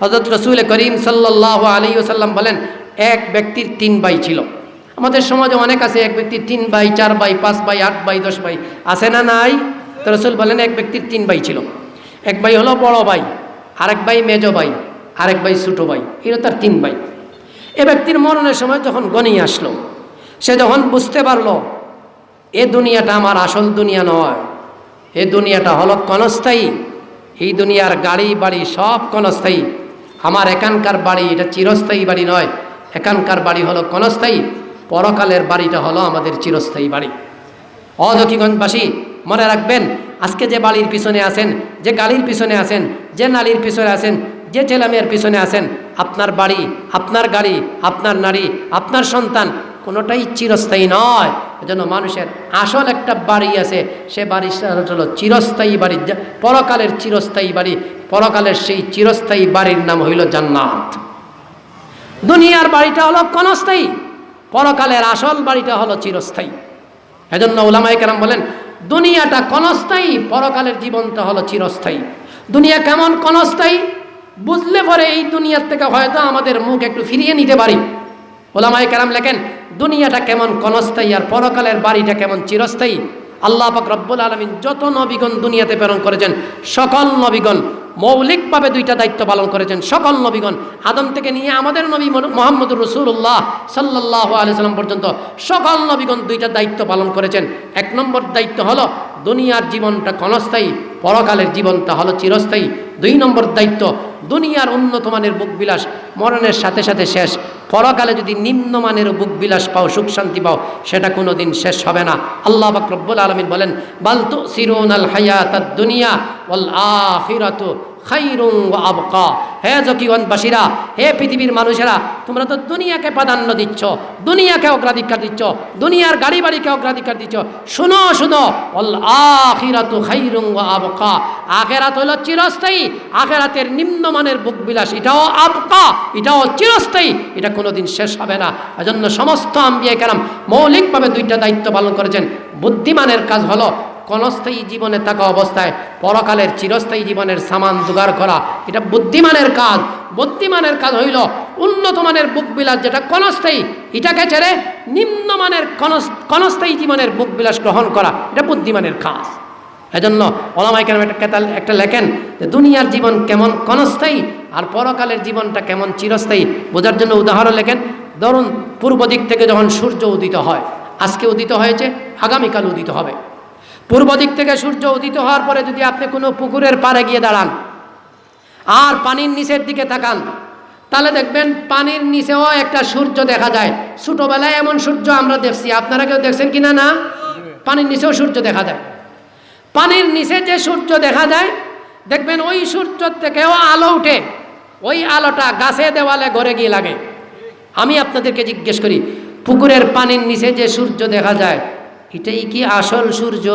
হজরত রসুল করিম সাল্লাহ আলী ওসাল্লাম বলেন, এক ব্যক্তির তিন ভাই ছিল। আমাদের সমাজে অনেক আছে, এক ব্যক্তির তিন ভাই, চার ভাই, পাঁচ ভাই, আট ভাই, দশ ভাই। আছে না নাই? তো রসুল বলেন, এক ব্যক্তির তিন ভাই ছিল। এক ভাই হলো বড় ভাই, আরেক ভাই মেজ ভাই, আরেক ভাই ছোটো ভাই। এরা তার তিন ভাই। এ ব্যক্তির মরণের সময় যখন গনিয়ে আসলো, সে যখন বুঝতে পারল, এ দুনিয়াটা আমার আসল দুনিয়া নয়, এ দুনিয়াটা হলো ক্ষণস্থায়ী, এই দুনিয়ার গাড়ি বাড়ি সব ক্ষণস্থায়ী। আমার এখানকার বাড়ি এটা চিরস্থায়ী বাড়ি নয়। এখানকার বাড়ি হলো ক্ষণস্থায়ী। পরকালের বাড়িটা হলো আমাদের চিরস্থায়ী বাড়ি। অদক্ষিগঞ্জবাসী মনে রাখবেন, আজকে যে বাড়ির পিছনে আছেন, যে গালির পিছনে আছেন, যে নারীর পিছনে আছেন, যে ছেলেমেয়ের পিছনে আছেন, আপনার বাড়ি, আপনার গাড়ি, আপনার নারী, আপনার সন্তান কোনোটাই চিরস্থায়ী নয়। এজন্য মানুষের আসল একটা বাড়ি আছে, সে বাড়ি হলো চিরস্থায়ী বাড়ি, পরকালের চিরস্থায়ী বাড়ি। পরকালের সেই চিরস্থায়ী বাড়ির নাম হইল জান্নাত। দুনিয়ার বাড়িটা হলো ক্ষণস্থায়ী, পরকালের আসল বাড়িটা হলো চিরস্থায়ী। এজন্য ওলামাই কেরাম বলেন, দুনিয়াটা ক্ষণস্থায়ী, পরকালের জীবনটা হলো চিরস্থায়ী। দুনিয়া কেমন ক্ষণস্থায়ী? বুঝলে পরে এই দুনিয়ার থেকে হয়তো আমাদের মুখ একটু ফিরিয়ে নিতে পারি। ওলামাই কেরাম লেখেন, দুনিয়াটা কেমন ক্ষণস্থায়ী আর পরকালের বাড়িটা কেমন চিরস্থায়ী? আল্লাহ পাক রব্বুল আলমিন যত নবীগণ দুনিয়াতে প্রেরণ করেছেন, সকল নবীগণ মৌলিকভাবে দুইটা দায়িত্ব পালন করেছেন সকল নবীগণ। আদম থেকে নিয়ে আমাদের নবী মোহাম্মদুর রসুল্লাহ সাল্লাহ আলিয়াল্লাম পর্যন্ত সকল নবীগণ দুইটা দায়িত্ব পালন করেছেন। এক নম্বর দায়িত্ব হলো দুনিয়ার জীবনটা ক্ষণস্থায়ী, পরকালের জীবনটা হলো চিরস্থায়ী। দুই নম্বর দায়িত্ব, দুনিয়ার উন্নত মানের বুক বিলাস মরণের সাথে সাথে শেষ। পরকালে যদি নিম্নমানের বুক বিলাস পাও, সুখ শান্তি পাও, সেটা কোনো দিন শেষ হবে না। আল্লাহ বাকরব্বুল আলমিন বলেন বালতু সিরুন আল হায়াত দুনিয়া আবকা। হে জকিগঞ্জবাসীরা হে পৃথিবীর মানুষেরা, তোমরা তো দুনিয়াকে প্রাধান্য দিচ্ছ, দুনিয়াকে অগ্রাধিকার দিচ্ছ, দুনিয়ার গাড়ি বাড়িকে অগ্রাধিকার দিচ্ছ। শুনো শুনো অল আখিরাতু খাইরুং আবকা। আখেরাত হলো চিরস্থায়ী, আখেরাতের নিম্নমানের বুক বিলাস এটাও আবকা, এটাও চিরস্থায়ী, এটা কোনোদিন শেষ হবে না। এজন্য সমস্ত আম্বিয়া কেরাম মৌলিকভাবে দুইটা দায়িত্ব পালন করেছেন। বুদ্ধিমানের কাজ হলো ক্ষণস্থায়ী জীবনে থাকা অবস্থায় পরকালের চিরস্থায়ী জীবনের সামান জোগাড় করা। এটা বুদ্ধিমানের কাজ। বুদ্ধিমানের কাজ হইল উন্নত মানের বুক বিলাস যেটা ক্ষণস্থায়ী এটাকে ছেড়ে নিম্নমানের ক্ষণস- ক্ষণস্থায়ী জীবনের বুক বিলাস গ্রহণ করা। এটা বুদ্ধিমানের কাজ। এজন্য ওলামাই কেন একটা একটা লেখেন যে দুনিয়ার জীবন কেমন ক্ষণস্থায়ী আর পরকালের জীবনটা কেমন চিরস্থায়ী। বোঝার জন্য উদাহরণ লেখেন, ধরুন পূর্ব দিক থেকে যখন সূর্য উদিত হয়, আজকে উদিত হয়েছে, আগামীকাল উদিত হবে। পূর্ব দিক থেকে সূর্য উদিত হওয়ার পরে যদি আপনি কোনো পুকুরের পাড়ে গিয়ে দাঁড়ান আর পানির নিচের দিকে তাকান, তাহলে দেখবেন পানির নিচেও একটা সূর্য দেখা যায়। ছোটোবেলায় এমন সূর্য আমরা দেখছি। আপনারা কেউ দেখছেন কিনা না? পানির নিচেও সূর্য দেখা যায়। পানির নিচে যে সূর্য দেখা যায়, দেখবেন ওই সূর্য থেকেও আলো উঠে ওই আলোটা গাছে দেওয়ালে ঘরে গিয়ে লাগে। আমি আপনাদেরকে জিজ্ঞেস করি, পুকুরের পানির নিচে যে সূর্য দেখা যায় এটাই কি আসল সূর্য?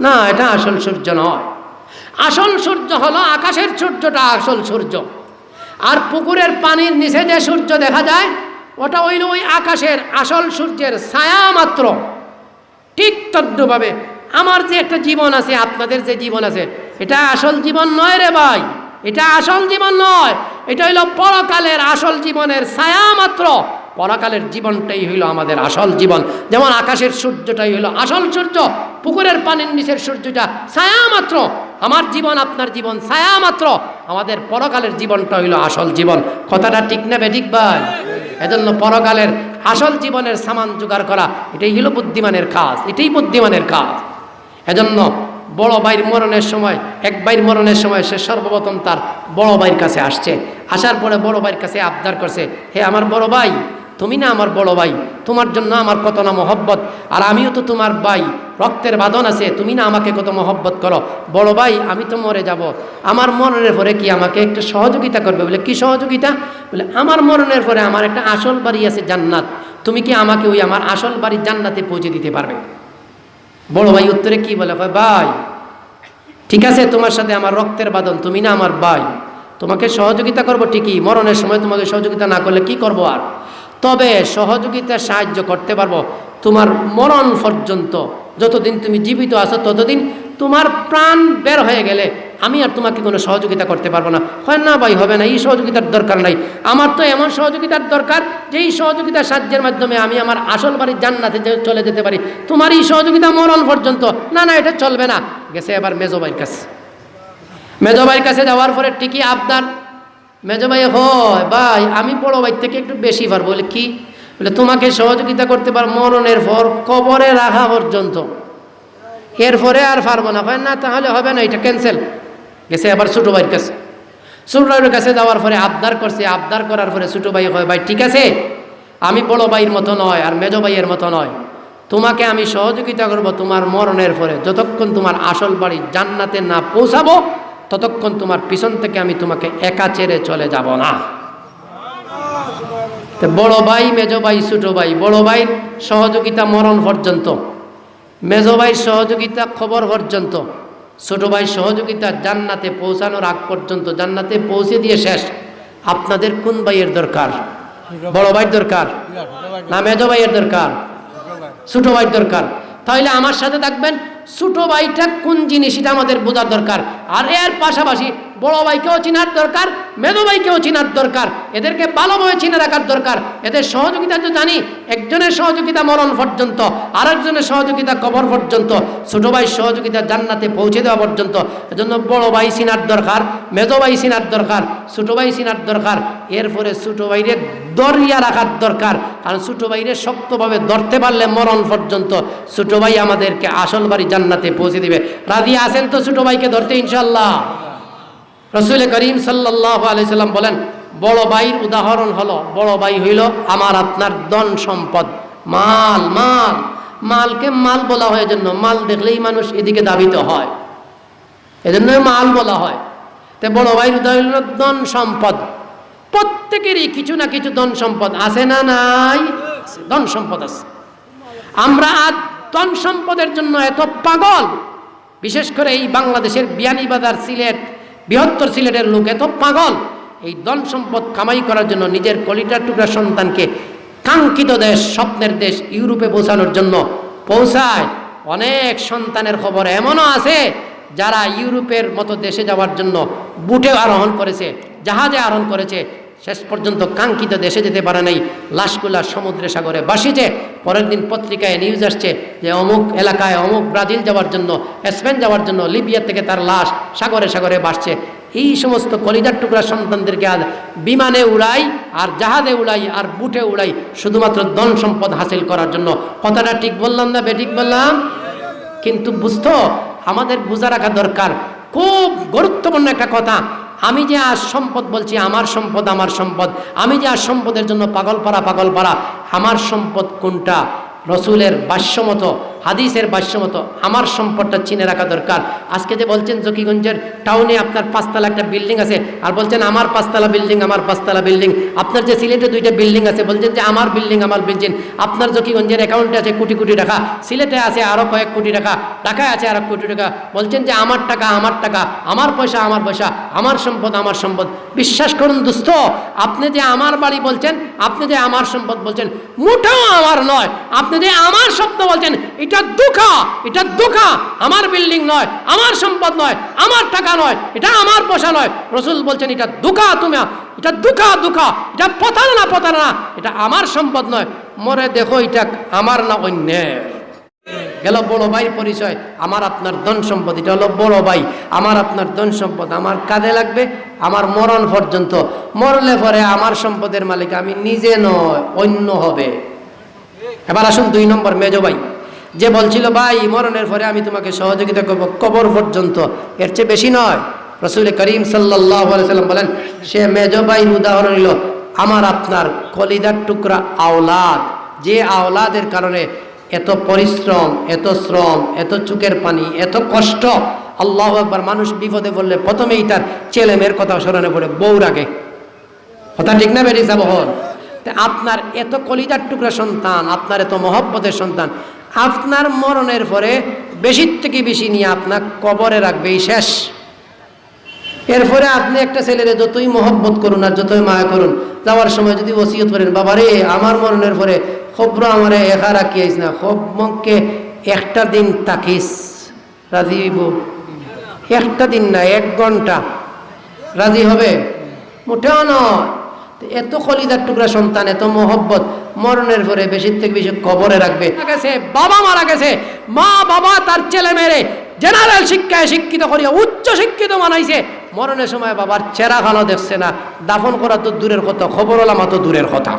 না, এটা আসল সূর্য নয়। আসল সূর্য হলো আকাশের সূর্যটা আসল সূর্য। আর পুকুরের পানির নিচে যে সূর্য দেখা যায়, ওটা হইল ওই আকাশের আসল সূর্যের ছায়া মাত্র। ঠিক তদ্রুপভাবে আমার যে একটা জীবন আছে, আপনাদের যে জীবন আছে, এটা আসল জীবন নয় রে ভাই। এটা আসল জীবন নয়। এটা হইল পরকালের আসল জীবনের ছায়া মাত্র। পরকালের জীবনটাই হইল আমাদের আসল জীবন। যেমন আকাশের সূর্যটাই হইল আসল সূর্য, পুকুরের পানির নিচের সূর্যটা ছায়া মাত্র। আমার জীবন, আপনার জীবন ছায়া মাত্র। আমাদের পরকালের জীবনটা হইল আসল জীবন। কথাটা ঠিক না ঠিক ভাই? এজন্য পরকালের আসল জীবনের সামান জোগাড় করা, এটাই হলো বুদ্ধিমানের কাজ, এটাই বুদ্ধিমানের কাজ। এজন্য বড় ভাইয়ের মরণের সময়, এক ভাইয়ের মরণের সময় সে সর্বপ্রথম তার বড় ভাইয়ের কাছে আসছে। আসার পরে বড় ভাইয়ের কাছে আবদার করছে, হে আমার বড় ভাই তুমি না আমার বড় ভাই, তোমার জন্য আমার কত না মহব্বত, আর আমিও তো তোমার ভাই, রক্তের বাঁধন আছে, তুমি না আমাকে কত মহব্বত করো। বড় ভাই, আমি তো মরে যাব। আমার মরণের পরে কি আমাকে একটু সহযোগিতা করবে? বলে, কি সহযোগিতা? বলে, আমার মরণের পরে আমার একটা আসল বাড়ি আছে জান্নাত। তুমি কি আমাকে ওই আমার আসল বাড়ির জান্নাতে পৌঁছে দিতে পারবে? বড় ভাই উত্তরে কি বলে, কয়, ভাই, ঠিক আছে, তোমার সাথে আমার রক্তের বাঁধন, তুমি না আমার ভাই। তোমাকে সহযোগিতা করব ঠিকই, মরণের সময় তোমাকে সহযোগিতা না করলে কি করব আর? তবে সহযোগিতা সাহায্য করতে পারব। তোমার মরণ পর্যন্ত যতদিন তুমি জীবিত আছো, ততদিন তোমার প্রাণ বের হয়ে গেলে আমি আর তোমাকে কোনো সহযোগিতা করতে পারব না। হয় না ভাই, হবে না, এই সহযোগিতার দরকার নাই। আমার তো এমন সহযোগিতার দরকার যে এই সহযোগিতার সাহায্যের মাধ্যমে আমি আমার আসল বাড়ির জান্নাতে চলে যেতে পারি। তোমার এই সহযোগিতা মরণ পর্যন্ত। না না, এটা চলবে না। গেছে এবার মেজোবাইয়ের কাছে। মেজবাইয়ের কাছে যাওয়ার পরে ঠিকই আবদার মেজবাই হয়, ভাই, আমি বড় ভাই থেকে একটু বেশি পারব বলে, কি? বলে, তোমাকে সহযোগিতা করতে পার মরণের পর, কবরে রাখা পর্যন্ত। এরপরে আর পারব না। না, তাহলে হবে না, এটা ক্যান্সেল গেছে আবার ছোটো ভাইয়ের কাছে। ছোটো ভাইয়ের কাছে যাওয়ার পরে আবদার করছে। আবদার করার পরে ছোটো ভাই হয় ভাই, ঠিক আছে, আমি বড় ভাইয়ের মতো নয় আর মেজ ভাইয়ের মতো নয়। তোমাকে আমি সহযোগিতা করব তোমার মরণের পরে। যতক্ষণ তোমার আসল বাড়ি জান্নাতে না পৌঁছাবো ততক্ষণ তোমার পিছন থেকে আমি তোমাকে একা ছেড়ে চলে যাব না। বড় ভাই, মেজ ভাই, ছোট ভাই, বড় ভাইয়ের সহযোগিতা মরণ পর্যন্ত। মেজ ভাইয়ের সহযোগিতা খবর পর্যন্ত। ছোট ভাই সহযোগিতা জান্নাতে পৌঁছানোর আগ পর্যন্ত। জান্নাতে পৌঁছে দিয়ে শেষ। আপনাদের কোন ভাইয়ের দরকার? বড় ভাইয়ের দরকার? না, মেজ ভাইয়ের দরকার। ছোট ভাইয়ের দরকার। তাহলে আমার সাথে থাকবেন? ছোট ভাইটা কোন জিনিস এটা আমাদের বোঝার দরকার? আর এর পাশাপাশি বড় ভাইকেও চিনার দরকার মেজো ভাইকেও চিনার দরকার, এদেরকে ভালোভাবে চিনে রাখার দরকার। এদের সহযোগিতা তো জানি, একজনের সহযোগিতা মরণ পর্যন্ত, আরেকজনের সহযোগিতা কবর পর্যন্ত, ছোট ভাই সহযোগিতা জান্নাতে পৌঁছে দেওয়া পর্যন্ত। এজন্য বড় ভাই চিনার দরকার মেজো ভাই চিনার দরকার, ছোট ভাই চিনার দরকার। এরপরে ছোট ভাইরে দরিয়া রাখার দরকার, কারণ ছোট ভাইরে শক্তভাবে ধরতে পারলে মরণ পর্যন্ত। ছোট ভাই আমাদেরকে আসল বাড়ি জান্নাতে পৌঁছে দিবে। রাজি আছেন তো ছোট ভাইকে ধরতে ইনশাল্লাহ রসুল করিম সাল্লাহ আলাইসাল্লাম বলেন, বড় ভাইয়ের উদাহরণ হলো, বড় ভাই হইল আমার আপনার ধন সম্পদ। মাল মাল। মালকে মাল বলা হয় জন্য মাল দেখলেই মানুষ এদিকে দাবিত হয়। এজন্য মাল বলা হয়। তে বড় ভাইয়ের উদাহরণ হলো সম্পদ। প্রত্যেকেরই কিছু না কিছু ধন সম্পদ আছে না নাই? ধন সম্পদ আছে। আমরা আজ ধন সম্পদের জন্য এত পাগল। বিশেষ করে এই বাংলাদেশের বিয়ানীবাজার সিলেট, বৃহত্তর সিলেটের লোক এত পাগল। এই ধন সম্পদ কামাই করার জন্য নিজের কলিটার টুকরা সন্তানকে কাঙ্ক্ষিত দেশ, স্বপ্নের দেশ ইউরোপে পৌঁছানোর জন্য পৌঁছায়। অনেক সন্তানের খবর এমনও আছে যারা ইউরোপের মতো দেশে যাওয়ার জন্য বুটে আরোহণ করেছে, জাহাজে আরোহণ করেছে শেষ পর্যন্ত কাঙ্ক্ষিত দেশে যেতে পারে নাই। লাশগুলা সমুদ্রে সাগরে বাসিছে পরের দিন পত্রিকায় নিউজ আসছে যে অমুক এলাকায় অমুক ব্রাজিল যাওয়ার জন্য, স্পেন যাওয়ার জন্য লিবিয়া থেকে তার লাশ সাগরে সাগরে বাসছে এই সমস্ত কলিজার টুকরা সন্তানদেরকে আজ বিমানে উড়াই আর জাহাজে উড়াই আর বুটে উড়াই শুধুমাত্র ধন সম্পদ হাসিল করার জন্য। কথাটা ঠিক বললাম না বেঠিক বললাম? কিন্তু বুঝতো, আমাদের বোঝা রাখা দরকার। খুব গুরুত্বপূর্ণ একটা কথা আমি যে আজ সম্পদ বলছি, আমার সম্পদ আমার সম্পদ। আমি যে আজ সম্পদের জন্য পাগল পাড়া পাগল পাড়া আমার সম্পদ কোনটা? রসুলের বাস্যমতো হাদিসের বাস্যমতো আমার সম্পদটা চিনে রাখা দরকার। আজকে যে বলছেন জকিগঞ্জের টাউনে আপনার পাঁচতলা একটা বিল্ডিং আছে, আর বলছেন আমার পাঁচতলা বিল্ডিং, আমার পাঁচতলা বিল্ডিং। আপনার যে সিলেটে দুইটা বিল্ডিং আছে, বলছেন যে আমার বিল্ডিং আমার বিল্ডিং আপনার জকিগঞ্জের অ্যাকাউন্টে আছে কোটি কোটি টাকা, সিলেটে আছে আরও কয়েক কোটি টাকা, ঢাকায় আছে আরও কোটি টাকা। বলছেন যে আমার টাকা আমার টাকা, আমার পয়সা আমার পয়সা, আমার সম্পদ আমার সম্পদ। বিশ্বাস করুন দুস্থ, আপনি যে আমার বাড়ি বলছেন, আপনি যে আমার সম্পদ বলছেন মুঠেও আমার নয়। আপনি আমার শব্দ বলছেন, এটা দুঃখা এটা দুঃখা। আমার বিল্ডিং নয়, আমার সম্পদ নয়, আমার টাকা নয়, এটা আমার পয়সা নয়। রসুল বলছেন, এটা দুঃখা তুমি, এটা দুঃখা দুঃখা। এটা প্রতারণা প্রতারণা। এটা আমার সম্পদ নয়। মরে দেখো, এটা আমার না অন্যের। গেল বড় ভাইয়ের পরিচয়, আমার আপনার ধন সম্পদ, এটা হলো বড় ভাই। আমার আপনার ধন সম্পদ, আমার কাজে লাগবে, আমার মরণ পর্যন্ত। মরলে পরে আমার সম্পদের মালিক আমি নিজে নয়, অন্য হবে। এবার আসুন দুই নম্বর মেজ ভাই, যে বলছিল, ভাই, মরণের পরে আমি তোমাকে সহযোগিতা করব, কবর পর্যন্ত। এর চেয়ে বেশি নয়। রসুল করিম সাল্লাম বলেন, সে মেজ ভাই উদাহরণ নিল, আমার আপনার কলিদার টুকরা আওলাদ। যে আওলাদের কারণে এত পরিশ্রম, এত শ্রম, এত চুকের পানি, এত কষ্ট, আল্লাহ একবার মানুষ বিপদে পড়লে প্রথমেই তার ছেলে মেয়ের কথা স্মরণে পড়ে বউ রাগে কথা ঠিক না বেরিয়ে যাব হল আপনার এত কলিজার টুকরা সন্তান, আপনার এত মহব্বতের সন্তান, আপনার মরণের পরে বেশির থেকে বেশি নিয়ে আপনার কবরে রাখবে এই শেষ। এরপরে আপনি একটা ছেলেরে যতই মহব্বত করুন আর যতই মায়া করুন, যাওয়ার সময় যদি ওসিয়ত করেন বাবা রে আমার মরণের পরে খবর আমারে একা রাখিয়াইস না, খব মকে একটা দিন তাকিস রাজিব একটা দিন না, এক ঘণ্টা, রাজি হবে? মোটেও নয়। এত কলিদার টুকরা সন্তান, এত মোহব্বত, মরণের পরে বেশির থেকে বেশি কবরে রাখবে। বাবা মারা গেছে। মা, বাবা, তার ছেলে মেরে জেনারেল শিক্ষায় শিক্ষিত করিয়া, উচ্চ শিক্ষিত মানাইছে মরণের সময় বাবার চেরা খানো দেখছে না। দাফন করা তো দূরের কথা খবর ওলামা তো দূরের কথা।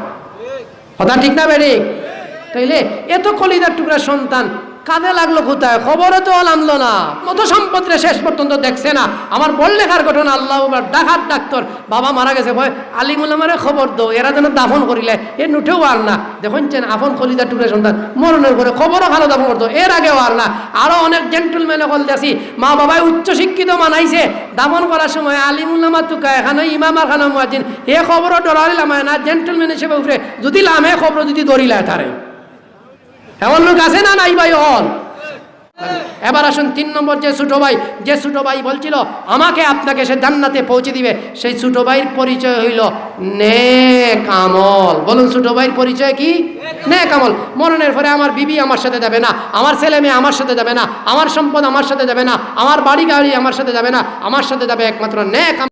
কথা ঠিক না বেড়ে? তাইলে এত কলিদার টুকরা সন্তান কাঁধে লাগল কোথায়? খবরে তো আনলো না। কত সম্পত্তি শেষ পর্যন্ত দেখছে না। আমার বল লেখার ঘটনা আল্লাহ ডাকাত ডাক্তার বাবা মারা গেছে। ভয় আলিমুল আমারে খবর দো এরা যেন দাফন করিলে, এ নুঠেও আর না। দেখুন চেন, আপন কলিদার টুকরা সন্তান, মরণের করে খবরও ভালো দাফন করতো। এর আগেও আর না। আরও অনেক জেন্টলম্যানে কল দেখি। মা বাবাই উচ্চ শিক্ষিত মানাইছে। দাফন করার সময় আলিমুল নামা তুকা, এখানে ইমাম আর খানা মুয়াজিন এ খবরও ডরাইলাম না। জেন্টলম্যান হিসেবে উঠে যদি লামে খবর, যদি দরিলায় তারে। এমন লোক আছে না নাই ভাই হল এবার আসুন তিন নম্বর যে ছোট ভাই, যে ছোট ভাই বলছিল, আমাকে আপনাকে সে জান্নাতে পৌঁছে দিবে। সেই ছোটো ভাইয়ের পরিচয় হইল নেক আমল। বলুন ছোট ভাইয়ের পরিচয় কি? নেক আমল। মরণের পরে আমার বিবি আমার সাথে যাবে না, আমার ছেলে মেয়ে আমার সাথে যাবে না, আমার সম্পদ আমার সাথে যাবে না, আমার বাড়ি গাড়ি আমার সাথে যাবে না, আমার সাথে যাবে একমাত্র নেক।